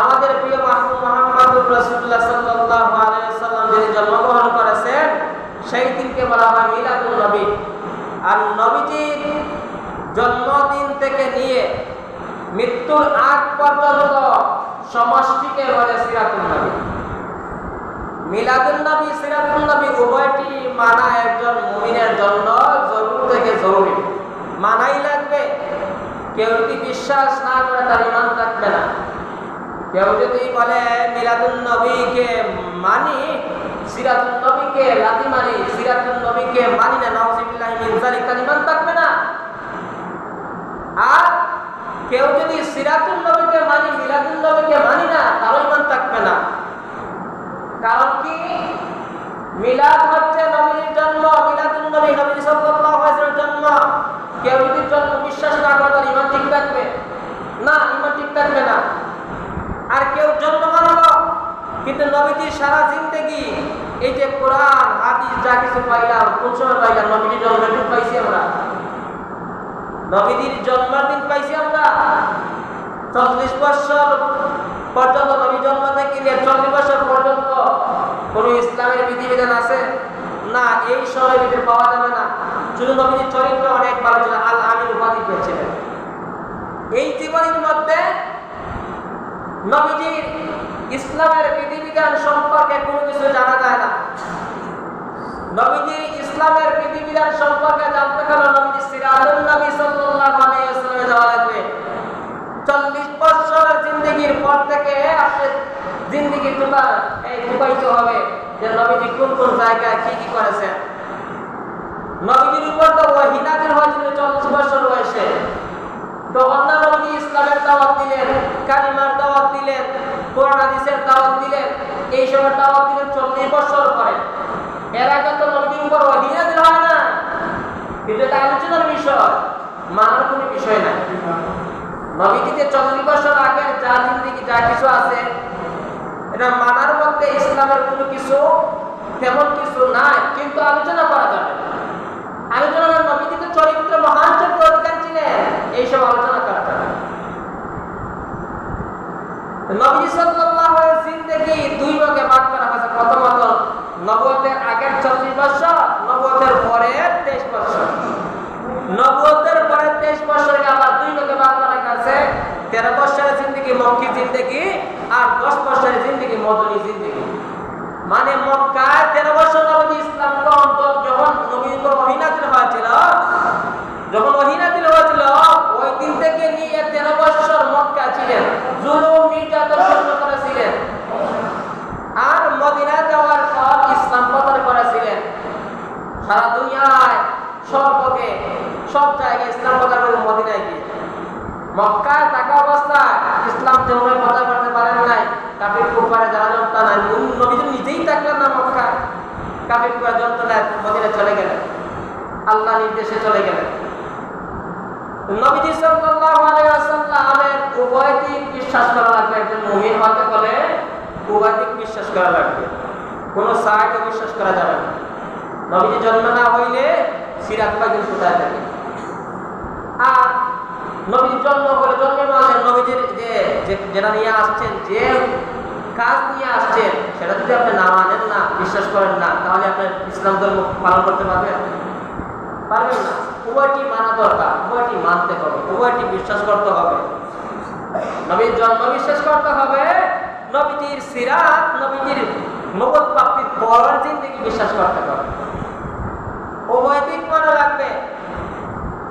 আমাদের প্রিয় মাহবুব মোহাম্মদুর রাসূলুল্লাহ সাল্লাল্লাহু আলাইহি যিনি জন্মগ্রহণ করেছেন, সেই দিনকে বলা হয় মিলাদুন নবী। আর নবীজির জন্মদিন থেকে নিয়ে মৃত্যুর আগ পর্যন্ত সমষ্টিকে বলে সিরাতুল নবী। মিলাদুল নবী সিরাতুল নবী উভয়টি মানা একজন মুমিনের জন্য জরুর থেকে জরুরি। মানাই লাগবে। কেউ যদি বিশ্বাস না করে তার ইমান থাকবে না। কেউ যদি বলে মিলাদুল নবীকে মানি সিরাতুল নবীকে লাতি মানি সিরাতুল নবীকে মানি না, নাউজিবিল্লাহ মিন যালিক ইমান থাকবে না। আর কেউ যদি সিরাতুল নবীকে মানি মিলাদুল নবীকে মানি না, তারও ইমান থাকবে না। কারণ কি? মিলাদ হচ্ছে নবীর জন্ম মিলাদুল নবী নবী সাল্লাল্লাহু আলাইহি জন্ম। কেউ যদি জন্ম বিশ্বাস না করে, তার ইমান ঠিক থাকবে না ইমান ঠিক থাকবে না। আর কেউ জন্ম মানলো কিন্তু নবীজির সারা জিন্দেগি এই যে কোরআন, হাদিস যা কিছু পাইলাম, কোন সময় পাইলাম? নবীজির জন্মদিন পাইছি আমরা। নবীজির জন্মদিন পাইছি আমরা। চল্লিশ বছর পর্যন্ত নবী জন্ম থেকে নিয়ে? চল্লিশ বছর পর্যন্ত কোন ইসলামের বিধিবিধান আছে? না, এই সময় বিধি পাওয়া যাবে না। শুধু নবীজির চরিত্র অনেক ভালো ছিল। আল আমিন উপাধি পেয়েছিলেন। এই জীবনের মধ্যে নবীজির ইসলামের বিধিবিধান সম্পর্কে কোনো কিছু জানা যায় না। নবীজির ইসলামের বিধিবিধান সম্পর্কে জানতে গেলে নবীজি সিরাজুল নবী সাল্লাল্লাহু আলাইহি ওয়াসাল্লামে যাওয়া লাগবে। 40 বছরের জিন্দেগির পর থেকে আপনি জিন্দেগি তোমার, এই প্রবাহিত হবে যে নবীজি কোন কোন জায়গায় কি কি করেছেন। নবীজির উপর তো ওয়াহি নাযিল হয়েছিল 40 বছর বয়সে। তখন না নবীজি ইসলামের দাওয়াত দিলেন, কালিমার দাওয়াত দিলেন, কোরআন হাদিসের দাওয়াত দিলেন, এই সময় দাওয়াত দিলেন 40 বছর এর আগে তো নবীজির উপর হয় না। কিন্তু এটা আলোচনার বিষয়, মানার কোনো বিষয় চল্লিশ বছর যা জিন্দিগি, যা কিছু আছে, এটা মানার মধ্যে ইসলামের কোনো কিছু, তেমন কিছু নাই, কিন্তু আলোচনা করা যাবে। আলোচনা নবীজিতে চরিত্র মহান চরিত্র অধিকার ছিলেন। এইসব আলোচনা করা যাবে নবী সাল্লাল্লাহু আলাইহি জিন্দেগি দুই ভাগে ভাগ করা হয়েছে। প্রথমত, নবুয়তের আগের 40 বছর, নবুয়তের পরে 23 বছর। নবুয়তের পরে 23 বছরকে আবার দুই ভাগে ভাগ করা গেছে 13 বছরের জিন্দেগি মক্কি জিন্দেগি আর 10 বছরের জিন্দেগি মদনী জিন্দেগি। মানে মক্কায় 13 বছর নবী ইসলাম গ্রহণ যখন নবীর উপর ওহী নাযিল হয়েছিল যখন ওহী নাযিল হয়েছিল ওই দিন থেকে নিয়ে 13 বছর মক্কা ছিলেন জুলুম নির্যাতন সহ্য করেছিলেন আর মদিনা যাওয়ার পর ইসলাম প্রচার করেছিলেন দুনিয়ায় সর্বকে সব জায়গায় ইসলাম প্রচার করে মদিনায় গিয়ে। মক্কায় থাকা অবস্থায় ইসলাম যেভাবে প্রচার করতে পারেন নাই। কাফির কুফারে যারা জনতা নাই নবী তো নিজেই থাকলেন না মক্কায়। কাফির কুফার যন্ত্রণায় মদিনায় চলে গেলেন। আল্লাহ নির্দেশে চলে গেলেন। বিশ্বাস করা লাগবে। একজন মুমিন বিশ্বাস করা যাবে না। নবীজি জন্ম না হইলে সিরাত পাইবেন কোথায় থাকে? আর নবীর জন্ম হলে জন্মের মাঝে নবীজির যে- যেটা নিয়ে আসছেন, যে কাজ নিয়ে আসছেন, সেটা যদি আপনি না মানেন না, বিশ্বাস করেন না, তাহলে আপনি ইসলাম ধর্ম পালন করতে পারবেন? পারবেন না। উভয়টি মানা দরকার, উভয়টি মানতে হবে, উভয়টি বিশ্বাস করতে হবে। নবীর জন্ম বিশ্বাস করতে হবে, নবীজির সিরাত, নবীজির নবদ প্রাপ্তির পরের জিন্দিগি বিশ্বাস করতে হবে। উভয় দিক মনে রাখবে